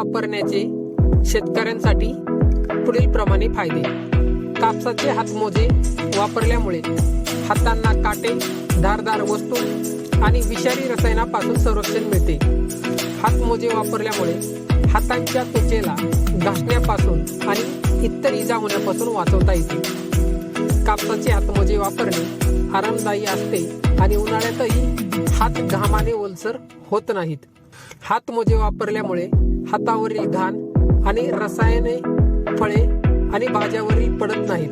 वापरण्याचे शेतकऱ्यांसाठी पुढील प्रमाणे फायदे. कापसाचे हातमोजे वापरल्यामुळे हातांना काटे धारदार वस्तू आणि विषारी रसायनापासून संरक्षण मिळते. हातमोजे वापरल्यामुळे हातांच्या त्वचेला घासण्यापासून आणि इतर इजा होण्यापासून वाचवता येते. कापसाचे हातमोजे वापरणे आरामदायी असते आणि उन्हाळ्यातही हात घामाने ओलसर होत नाहीत. हातमोजे वापरल्यामुळे हातावरील घाण आणि रसायने फळे आणि भाज्यावरील पडत नाहीत.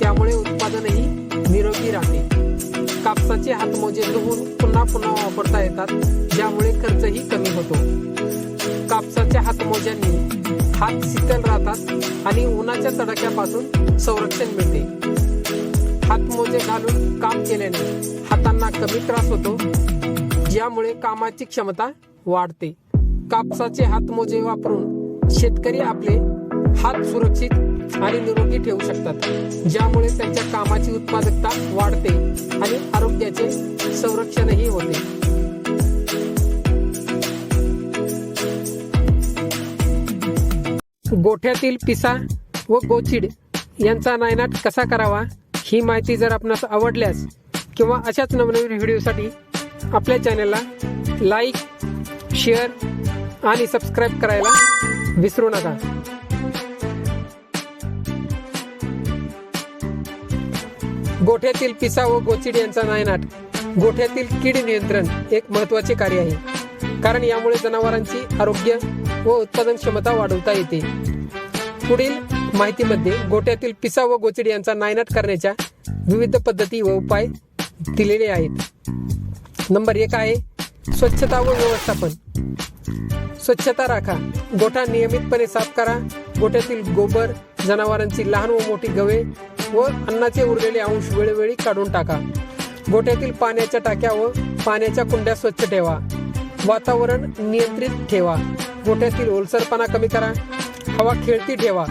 त्यामुळे उत्पादनही निरोगी राहते. कापसाचे हातमोजे धुवून पुन्हा पुन्हा वापरता येतात ज्यामुळे खर्चही कमी होतो. कापसाच्या हातमोज्यांनी हात शीतल राहतात आणि उन्हाच्या तडाख्यापासून संरक्षण मिळते. हातमोजे घालून काम केल्याने हातांना कमी त्रास होतो ज्यामुळे कामाची क्षमता वाढते. कापसाचे हातमोजे वापरून शेतकरी आपले हात सुरक्षित आणि निरोगी ठेवू शकतात. ज्यामुळे त्यांच्या कामाची उत्पादकता वाढते आणि आरोग्याचे संरक्षणही होते. गोठ्यातील पिसा व गोचिड यांचा नायनाट कसा करावा ही माहिती जर आपणास आवडल्यास किंवा अशाच नवनवीन व्हिडिओसाठी आपल्या चॅनलला लाईक शेअर आणि सबस्क्राईब करायला विसरू नका. गोठ्यातील पिसा व गोचिड यांचा नायनाट गोठ्यातील कीड नियंत्रण एक महत्त्वाचे कार्य आहे. कारण यामुळे जनावरांची आरोग्य व उत्पादन क्षमता वाढवता येते. पुढील माहितीमध्ये गोठ्यातील पिसा व गोचिड यांचा नायनाट करण्याच्या विविध पद्धती व उपाय दिलेले आहेत. नंबर एक आहे स्वच्छता व व्यवस्थापन. स्वच्छता राखा. गोठा नियमितपणे साफ करा. गोठ्यातील गोबर जनावरांची लहान व मोठी गवे व अन्नाचे उरलेले अंश वेळोवेळी काढून टाका. गोठ्यातील पाण्याच्या टाक्या व पाण्याच्या कुंड्या स्वच्छ ठेवा. वातावरण नियंत्रित ठेवा. गोठ्यातील ओलसरपणा कमी करा. हवा खेळती ठेवा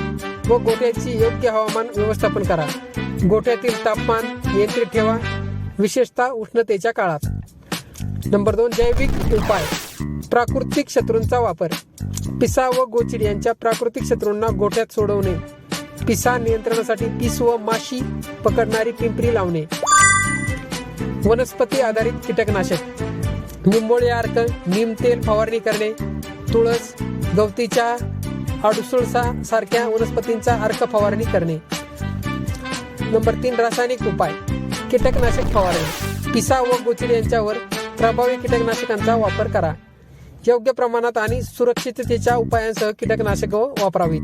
व गोठ्याची योग्य हवामान व्यवस्थापन करा. गोठ्यातील तापमान नियंत्रित ठेवा. विशेषतः उष्णतेच्या काळात. नंबर दोन जैविक उपाय. प्राकृतिक शत्रूंचा वापर. पिसा व गोचिड यांच्या प्राकृतिक शत्रूंना गोठ्यात सोडवणे. पिसा नियंत्रणासाठी पिस व माशी पकडणारी पिंपरी लावणे. वनस्पती आधारित कीटकनाशक. निंबोळी अर्क नीम तेल फवारणी करणे. तुळस गवतीच्या अडुसुळसा सारख्या वनस्पतींचा अर्क फवारणी करणे. नंबर तीन रासायनिक उपाय. कीटकनाशक फवारणी. पिसा व गोचिड यांच्यावर प्रभावी कीटकनाशकांचा वापर करा. योग्य प्रमाणात आणि सुरक्षिततेच्या उपायांसह कीटकनाशक वापरावीत.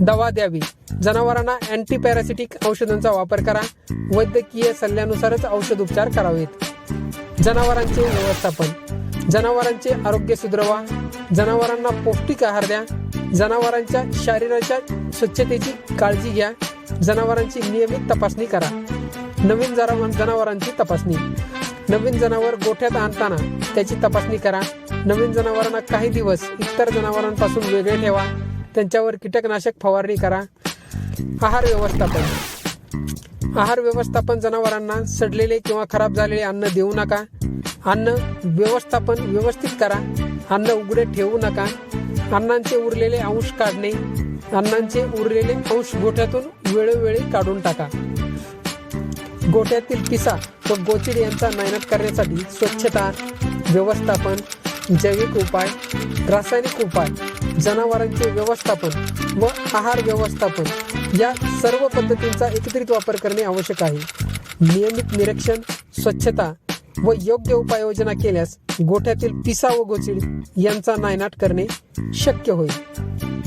दवा द्यावी. जनावरांना अँटीपॅरासिटिक औषधांचा वापर करा. वैद्यकीय सल्ल्यानुसारच औषध उपचार करावेत. जनावरांचे व्यवस्थापन. जनावरांचे आरोग्य सुधरवा. जनावरांना पौष्टिक आहार द्या. जनावरांच्या शरीराच्या स्वच्छतेची काळजी घ्या. जनावरांची नियमित तपासणी करा. नवीन जनावरांची तपासणी. नवीन जनावर गोठ्यात आणताना त्याची तपासणी करा. नवीन जनावरांना काही दिवस इतर जनावरांपासून वेगळे ठेवा. त्यांच्यावर कीटकनाशक फवारणी करा. आहार व्यवस्थापन. आहार व्यवस्थापन जनावरांना सडलेले किंवा खराब झालेले अन्न देऊ नका. अन्न व्यवस्थापन व्यवस्थित करा. अन्न उघडे ठेवू नका. अन्नांचे उरलेले अंश काढणे. अन्नांचे उरलेले अंश गोठ्यातून वेळोवेळी काढून टाका. गोठ्यातील पिसा व गोचिड यांचा मेहनत करण्यासाठी स्वच्छता व्यवस्थापन जैविक उपाय रासायनिक उपाय जनावरांचे व्यवस्थापन व आहार व्यवस्थापन या सर्व पद्धतींचा एकत्रित वापर करणे आवश्यक आहे. नियमित निरीक्षण स्वच्छता व योग्य उपाययोजना केल्यास गोठ्यातील पिसा व गोचिड यांचा नायनाट करणे शक्य होईल.